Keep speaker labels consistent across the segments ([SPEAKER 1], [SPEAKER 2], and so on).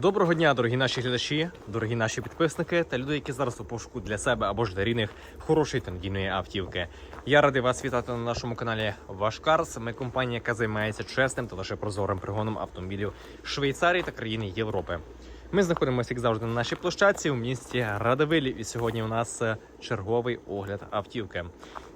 [SPEAKER 1] Доброго дня, дорогі наші глядачі, дорогі наші підписники та люди, які зараз у пошуку для себе або ж для рідних хорошої та автівки. Я радий вас вітати на нашому каналі Ваш Карс. Ми компанія, яка займається чесним та лише прозорим пригоном автомобілів Швейцарії та країни Європи. Ми знаходимося, як завжди, на нашій площадці у місті Радивилі. І сьогодні у нас е, черговий огляд автівки.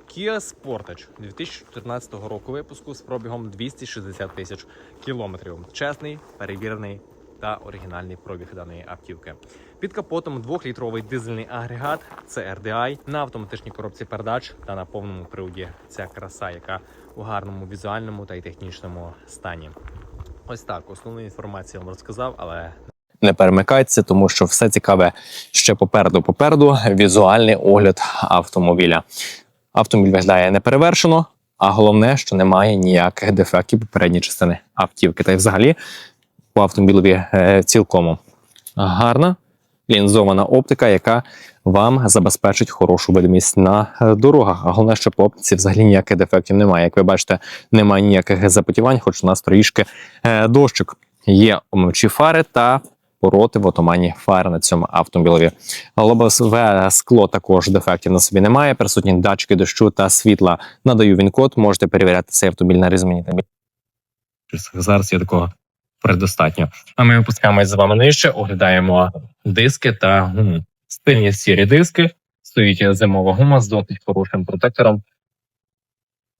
[SPEAKER 1] Kia Sportage 2014 року випуску з пробігом 260 тисяч кілометрів. Чесний, перевірений та оригінальний пробіг даної автівки. Під капотом двохлітровий дизельний агрегат, це RDI, на автоматичній коробці передач та на повному приводі ця краса, яка у гарному візуальному та й технічному стані. Ось так, основну інформацію вам розказав, але
[SPEAKER 2] не перемикайтеся, тому що все цікаве ще попереду. Попереду візуальний огляд автомобіля. Автомобіль виглядає неперевершено, а головне, що немає ніяких дефектів попередньої частини автівки. Та й взагалі по автомобілеві е, цілком гарна лінзована оптика, яка вам забезпечить хорошу видимість на е, дорогах. А головне, що по оптиці взагалі ніяких дефектів немає. Як ви бачите, немає ніяких запотівань, хоч у нас трішки е, дощик. Є омивчі фари та против отоманні фари на цьому автомобілеві. Лобове скло також дефектів на собі немає. Присутні датчики дощу та світла. Надаю він код. Можете перевіряти цей автомобіль на різноманітні. Зараз є такого предостатньо. А ми опускаємось з вами нижче, оглядаємо диски та гуму. Стильні сірі диски. Стоїть зимова гума з досить хорошим протектором.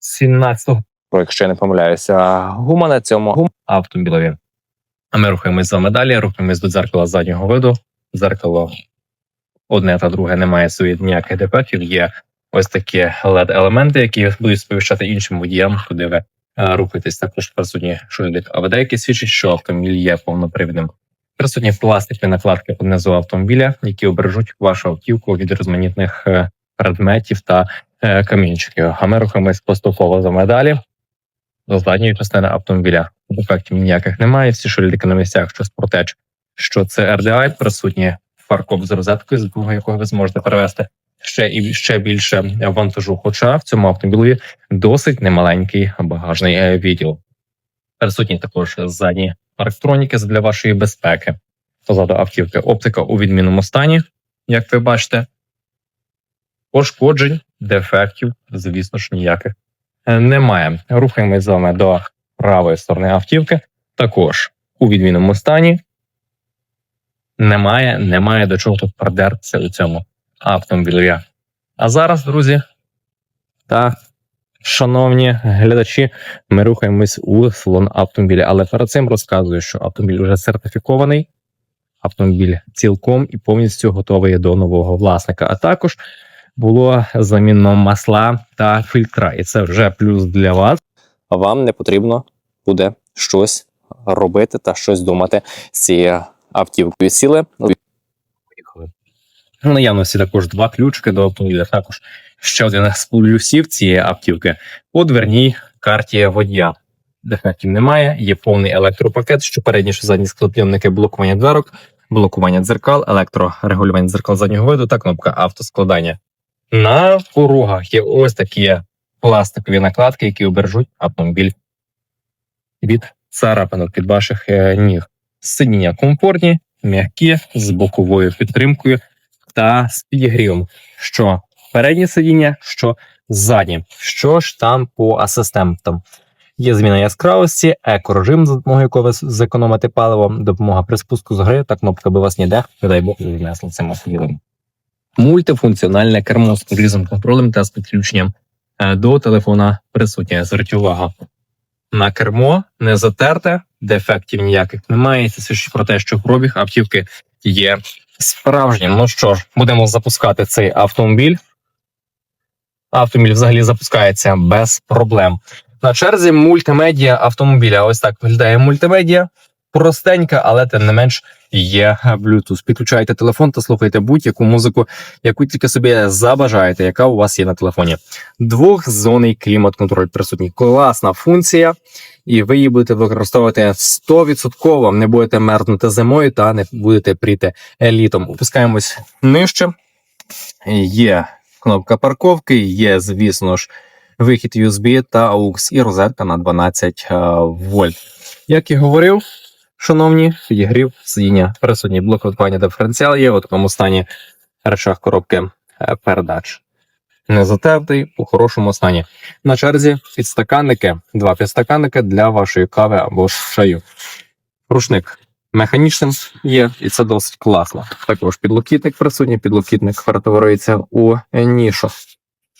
[SPEAKER 2] 17-го, якщо я не помиляюся, гума на цьому гум автомобілеві. А ми рухаємось з вами далі, рухаємось до дзеркала заднього виду. Дзеркало одне та друге не має своїх ніяких дефектів. Є ось такі LED-елементи, які будуть сповіщати іншим водіям, куди ви е, рухаєтесь. Також присутні шильдик АВД, який свідчить, що автомобіль є повнопривідним. Присутні пластикові накладки внизу автомобіля, які обережуть вашу автівку від різноманітних е, предметів та е, камінчиків. А ми рухаємось поступово за медалі до задньої частини автомобіля. Дефектів ніяких немає. Всі шильдики на місцях, що спротеч, що це RDI, присутні фаркоп з розеткою, з якого ви зможете перевести ще і ще більше вантажу. Хоча в цьому автомобілі досить немаленький багажний е, відділ. Присутні також задні парктроніки для вашої безпеки. Позаду автівки оптика у відмінному стані, як ви бачите. Пошкоджень, дефектів, звісно ж, ніяких е, немає. Рухаємось з вами до правої сторони автівки. Також у відмінному стані. Немає, немає до чого тут придертися у цьому автомобілі. А зараз, друзі, та шановні глядачі, ми рухаємось у салон автомобіля. Але перед цим розказую, що автомобіль вже сертифікований. Автомобіль цілком і повністю готовий до нового власника. А також було замінено масла та фільтра, і це вже плюс для вас. Вам не потрібно буде щось робити та щось думати з цією автівкою. Сіли. В наявності також два ключики до автомобіля. Також ще один з плюсів цієї автівки по дверній карті водія. Дефектів немає, є повний електропакет, що передні що задні склопідйомники, блокування дверок, блокування дзеркал, електрорегулювання дзеркал заднього виду та кнопка автоскладання. На порогах є ось такі пластикові накладки, які обережуть автомобіль від царапинок від ваших е, ніг. Сидіння комфортні, м'які, з боковою підтримкою та з підігрівом. Що переднє сидіння, що заднє. Що ж там по асистентам? Є зміна яскравості, екорежим, за допомогою якого ви зекономите паливо, допомога при спуску з гри та кнопка би вас ніде, не дай Бог, не цим автомобілем. Мультифункціональне кермо з круїзом контролем та з підключенням е, до телефона присутнє. Зверніть увагу на кермо не затерте, дефектів ніяких немає. Це свідчить про те, що пробіг автівки є справжнім. Ну що ж, будемо запускати цей автомобіль. Автомобіль взагалі запускається без проблем. На черзі мультимедіа автомобіля. Ось так виглядає мультимедіа. Простенька, але тим не менш є Bluetooth. Підключайте телефон та слухайте будь-яку музику, яку тільки собі забажаєте, яка у вас є на телефоні. Двохзонний клімат-контроль присутній. Класна функція, і ви її будете використовувати 100%. Не будете мерзнути зимою та не будете пріти літом. Опускаємось нижче. Є кнопка парковки, є, звісно ж, вихід USB та AUX і розетка на 12 е, вольт. Як і говорив, Шановні, підігрів сидіння присутній блок ротування диференціал є у такому стані речах коробки е, передач. Не затертий, у хорошому стані. На черзі підстаканники, два підстаканники для вашої кави або ж чаю. Рушник механічним є, і це досить класно. Також підлокітник присутній, підлокітник перетворюється у нішу.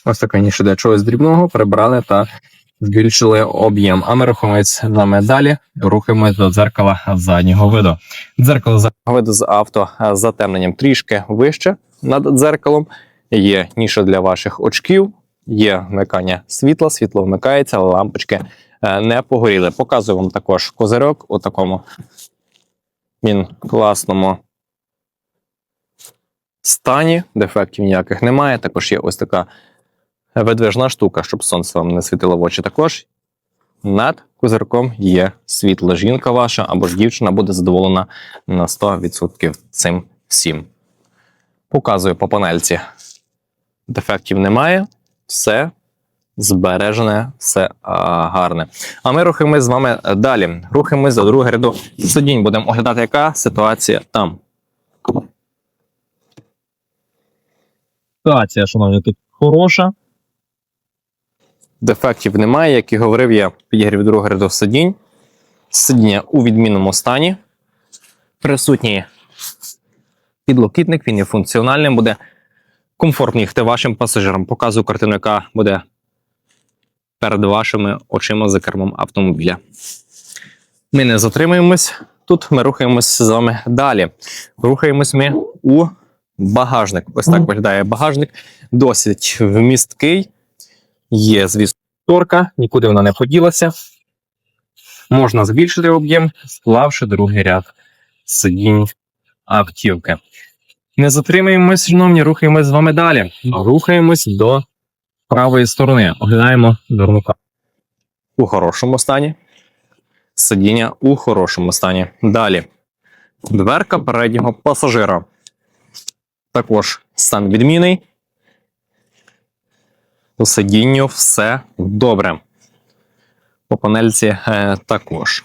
[SPEAKER 2] Ось така ніша для чогось дрібного прибрали та збільшили об'єм. А ми рухаємось з вами далі. Рухаємось до дзеркала заднього виду. Дзеркало заднього виду з авто затемненням трішки вище над дзеркалом. Є ніша для ваших очків, є вмикання світла, світло вмикається, але лампочки е, не погоріли. Показую вам також козирьок у такому він класному стані. Дефектів ніяких немає. Також є ось така видвижна штука, щоб сонце вам не світило в очі. Також над козирком є світло. Жінка ваша або ж дівчина буде задоволена на 100% цим всім. Показую по панельці. Дефектів немає. Все збережене, все а, гарне. А ми рухаємось з вами далі. Рухаємось до другого ряду сидінь. Будемо оглядати, яка ситуація там.
[SPEAKER 1] Ситуація, шановні, тут хороша.
[SPEAKER 2] Дефектів немає, як і говорив я, підігрів другого ряду сидінь. Сидіння у відмінному стані. Присутній підлокітник, він є функціональним, буде комфортно їхати вашим пасажирам. Показую картину, яка буде перед вашими очима за кермом автомобіля. Ми не затримуємось. Тут ми рухаємось з вами далі. Рухаємось ми у багажник. Ось так виглядає багажник. Досить вмісткий. Є, звісно, торка, нікуди вона не поділася. Можна збільшити об'єм, склавши другий ряд сидінь автівки. Не затримуємось, шановні, рухаємось з вами далі. Рухаємось до правої сторони. Оглядаємо дорнука. У хорошому стані. Сидіння у хорошому стані. Далі. Дверка переднього пасажира. Також стан відмінний. По сидінню все добре. По панельці е, також.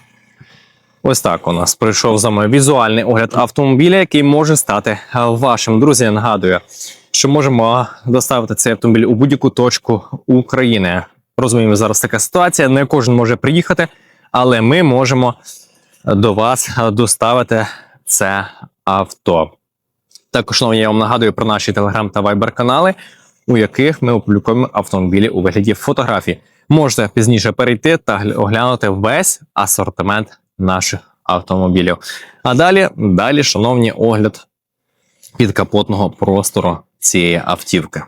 [SPEAKER 2] Ось так у нас прийшов за мною візуальний огляд автомобіля, який може стати е, вашим. Друзі, я нагадую, що можемо доставити цей автомобіль у будь-яку точку України. Розуміємо, зараз така ситуація. Не кожен може приїхати, але ми можемо до вас доставити це авто. Також, я вам нагадую про наші телеграм та вайбер канали, у яких ми опублікуємо автомобілі у вигляді фотографій. Можете пізніше перейти та оглянути весь асортимент наших автомобілів. А далі, далі, шановні, огляд підкапотного простору цієї автівки.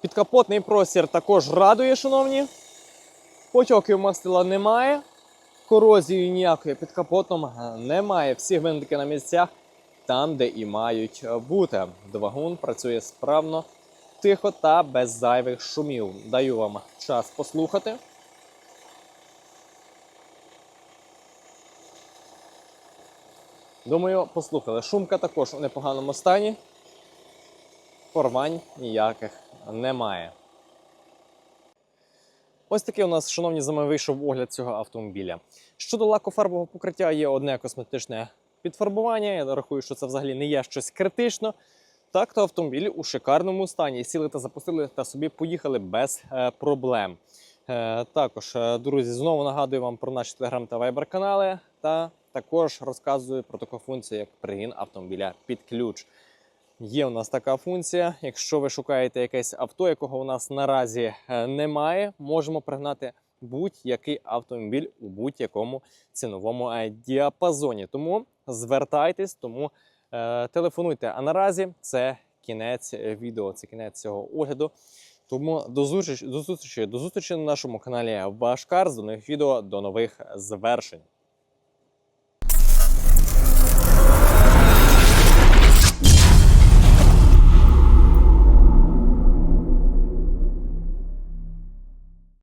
[SPEAKER 1] Підкапотний простір також радує, шановні. Потьоків мастила немає. Корозії ніякої під капотом немає. Всі гвинтики на місцях там, де і мають бути. Двигун працює справно, тихо та без зайвих шумів. Даю вам час послухати. Думаю, послухали. Шумка також у непоганому стані. Порвань ніяких немає. Ось такий у нас, шановні, за мною вийшов огляд цього автомобіля. Щодо лакофарбового покриття, є одне косметичне підфарбування. Я рахую, що це взагалі не є щось критично. Так, то автомобіль у шикарному стані. Сіли та запустили та собі поїхали без е, проблем. Е, також, е, друзі, знову нагадую вам про наші телеграм та вайбер канали. Та також розказую про таку функцію, як пригін автомобіля під ключ. Є у нас така функція. Якщо ви шукаєте якесь авто, якого у нас наразі е, немає, можемо пригнати будь-який автомобіль у будь-якому ціновому е, діапазоні. Тому звертайтесь, тому е, телефонуйте. А наразі це кінець е, відео, це кінець цього огляду. Тому до зустрічі, до зустрічі, до зустрічі на нашому каналі Ваш Карс, до нових відео, до нових звершень.